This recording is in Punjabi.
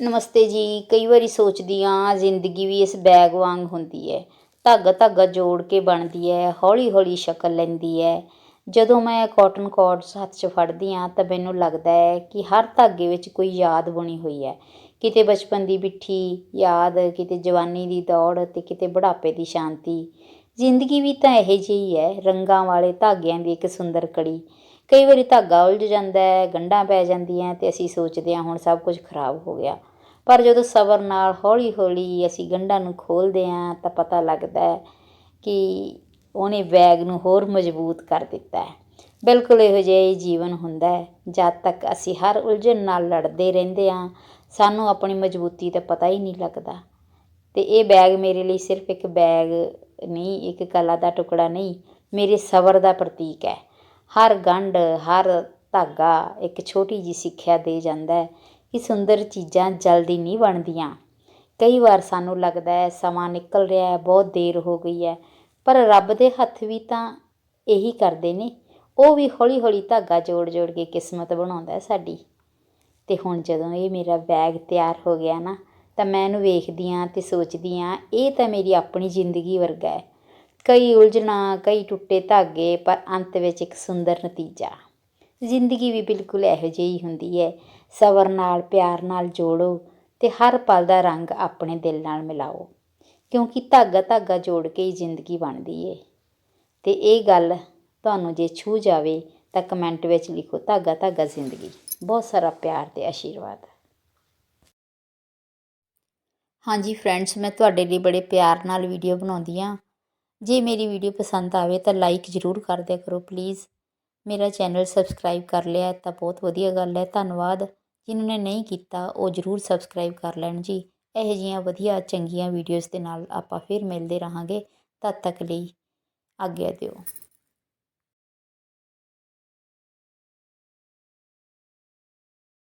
ਨਮਸਤੇ ਜੀ, ਕਈ ਵਾਰੀ ਸੋਚਦੀ ਹਾਂ ਜ਼ਿੰਦਗੀ ਵੀ ਇਸ ਬੈਗ ਵਾਂਗ ਹੁੰਦੀ ਹੈ ਧਾਗਾ ਧਾਗਾ ਜੋੜ ਕੇ ਬਣਦੀ ਹੈ ਹੌਲੀ ਹੌਲੀ ਸ਼ਕਲ ਲੈਂਦੀ ਹੈ ਜਦੋਂ ਮੈਂ ਕਾਟਨ ਕੋਰਡਸ ਹੱਥ 'ਚ ਫੜਦੀ ਹਾਂ ਤਾਂ ਮੈਨੂੰ ਲੱਗਦਾ ਹੈ ਕਿ ਹਰ ਧਾਗੇ ਵਿੱਚ ਕੋਈ ਯਾਦ ਬਣੀ ਹੋਈ ਹੈ ਕਿਤੇ ਬਚਪਨ ਦੀ ਮਿੱਠੀ ਯਾਦ, ਕਿਤੇ ਜਵਾਨੀ ਦੀ ਦੌੜ ਅਤੇ ਕਿਤੇ ਬੁਢਾਪੇ ਦੀ ਸ਼ਾਂਤੀ। ਜ਼ਿੰਦਗੀ ਵੀ ਤਾਂ ਇਹੋ ਜਿਹੀ ਹੈ ਰੰਗਾਂ ਵਾਲੇ ਧਾਗਿਆਂ ਦੀ ਇੱਕ ਸੁੰਦਰ ਕੜੀ। ਕਈ ਵਾਰੀ ਧਾਗਾ ਉਲਝ ਜਾਂਦਾ ਹੈ, ਗੰਢਾਂ ਪੈ ਜਾਂਦੀਆਂ ਤੇ ਅਸੀਂ ਸੋਚਦੇ ਹਾਂ ਹੁਣ ਸਭ ਕੁਝ ਖਰਾਬ ਹੋ ਗਿਆ। ਪਰ ਜਦੋਂ ਸਬਰ ਨਾਲ ਹੌਲੀ ਹੌਲੀ ਅਸੀਂ ਗੰਢਾਂ ਨੂੰ ਖੋਲ੍ਹਦੇ ਹਾਂ ਤਾਂ ਪਤਾ ਲੱਗਦਾ ਹੈ ਕਿ ਉਹਨੇ ਬੈਗ ਨੂੰ ਹੋਰ ਮਜ਼ਬੂਤ ਕਰ ਦਿੱਤਾ ਹੈ। ਬਿਲਕੁਲ ਇਹੋ ਜਿਹਾ ਹੀ ਜੀਵਨ ਹੁੰਦਾ ਹੈ। ਜਦ ਤੱਕ ਅਸੀਂ ਹਰ ਉਲਝਣ ਨਾਲ ਲੜਦੇ ਰਹਿੰਦੇ ਹਾਂ, ਸਾਨੂੰ ਆਪਣੀ ਮਜ਼ਬੂਤੀ ਦਾ ਪਤਾ ਹੀ ਨਹੀਂ ਲੱਗਦਾ। ਤੇ ਇਹ ਬੈਗ ਮੇਰੇ ਲਈ ਸਿਰਫ ਇੱਕ ਬੈਗ ਨਹੀਂ, ਇੱਕ ਕਲਾ ਦਾ ਟੁਕੜਾ ਨਹੀਂ, ਮੇਰੇ ਸਬਰ ਦਾ ਪ੍ਰਤੀਕ ਹੈ। ਹਰ ਗੰਢ, ਹਰ ਧਾਗਾ ਇੱਕ ਛੋਟੀ ਜਿਹੀ ਸਿੱਖਿਆ ਦੇ ਜਾਂਦਾ ਕਿ ਸੁੰਦਰ ਚੀਜ਼ਾਂ ਜਲਦੀ ਨਹੀਂ ਬਣਦੀਆਂ। ਕਈ ਵਾਰ ਸਾਨੂੰ ਲੱਗਦਾ ਹੈ ਸਮਾਂ ਨਿਕਲ ਰਿਹਾ ਹੈ, ਬਹੁਤ ਦੇਰ ਹੋ ਗਈ ਹੈ, ਪਰ ਰੱਬ ਦੇ ਹੱਥ ਵੀ ਤਾਂ ਇਹੀ ਕਰਦੇ ਨੇ। ਉਹ ਵੀ ਹੌਲੀ ਹੌਲੀ ਧਾਗਾ ਜੋੜ ਜੋੜ ਕੇ ਕਿਸਮਤ ਬਣਾਉਂਦਾ ਸਾਡੀ। ਤੇ ਹੁਣ ਜਦੋਂ ਇਹ ਮੇਰਾ ਬੈਗ ਤਿਆਰ ਹੋ ਗਿਆ ਨਾ, ਤਾਂ ਮੈਂ ਇਹਨੂੰ ਵੇਖਦੀ ਹਾਂ ਤੇ ਸੋਚਦੀ ਹਾਂ, ਇਹ ਤਾਂ ਮੇਰੀ ਆਪਣੀ ਜ਼ਿੰਦਗੀ ਵਰਗਾ ਹੈ। ਕਈ ਉਲਝਣਾ, ਕਈ ਟੁੱਟੇ ਧਾਗੇ, ਪਰ ਅੰਤ ਵਿੱਚ ਇੱਕ ਸੁੰਦਰ ਨਤੀਜਾ। ਜ਼ਿੰਦਗੀ ਵੀ ਬਿਲਕੁਲ ਇਹੋ ਜਿਹੀ ਹੁੰਦੀ ਹੈ। ਸਬਰ ਨਾਲ, ਪਿਆਰ ਨਾਲ ਜੋੜੋ ਤੇ ਹਰ ਪਲ ਦਾ ਰੰਗ ਆਪਣੇ ਦਿਲ ਨਾਲ ਮਿਲਾਓ, ਕਿਉਂਕਿ ਧਾਗਾ ਧਾਗਾ ਜੋੜ ਕੇ ਹੀ ਜ਼ਿੰਦਗੀ ਬਣਦੀ ਏ। ਤੇ ਇਹ ਗੱਲ ਤੁਹਾਨੂੰ ਜੇ ਛੂ ਜਾਵੇ ਤਾਂ ਕਮੈਂਟ ਵਿੱਚ ਲਿਖੋ ਧਾਗਾ ਧਾਗਾ ਜ਼ਿੰਦਗੀ। ਬਹੁਤ ਸਾਰਾ ਪਿਆਰ ਤੇ ਆਸ਼ੀਰਵਾਦ। ਹਾਂਜੀ ਫਰੈਂਡਸ, ਮੈਂ ਤੁਹਾਡੇ ਲਈ ਬੜੇ ਪਿਆਰ ਨਾਲ ਵੀਡੀਓ ਬਣਾਉਂਦੀ ਹਾਂ। ਜੇ ਮੇਰੀ ਵੀਡੀਓ ਪਸੰਦ ਆਵੇ ਤਾਂ ਲਾਈਕ ਜ਼ਰੂਰ ਕਰ ਦਿਆ ਕਰੋ ਪਲੀਜ਼ ਮੇਰਾ ਚੈਨਲ ਸਬਸਕ੍ਰਾਈਬ ਕਰ ਲਿਆ ਤਾਂ ਬਹੁਤ ਵਧੀਆ ਗੱਲ ਹੈ। ਧੰਨਵਾਦ। ਜਿਨ੍ਹਾਂ ਨੇ ਨਹੀਂ ਕੀਤਾ, ਉਹ ਜ਼ਰੂਰ ਸਬਸਕ੍ਰਾਈਬ ਕਰ ਲੈਣ ਜੀ। ਇਹੋ ਜਿਹੀਆਂ ਵਧੀਆ, ਚੰਗੀਆਂ ਵੀਡੀਓਜ਼ ਦੇ ਨਾਲ ਆਪਾਂ ਫਿਰ ਮਿਲਦੇ ਰਹਾਂਗੇ। ਤਦ ਤੱਕ ਲਈ ਆਗਿਆ ਦਿਓ।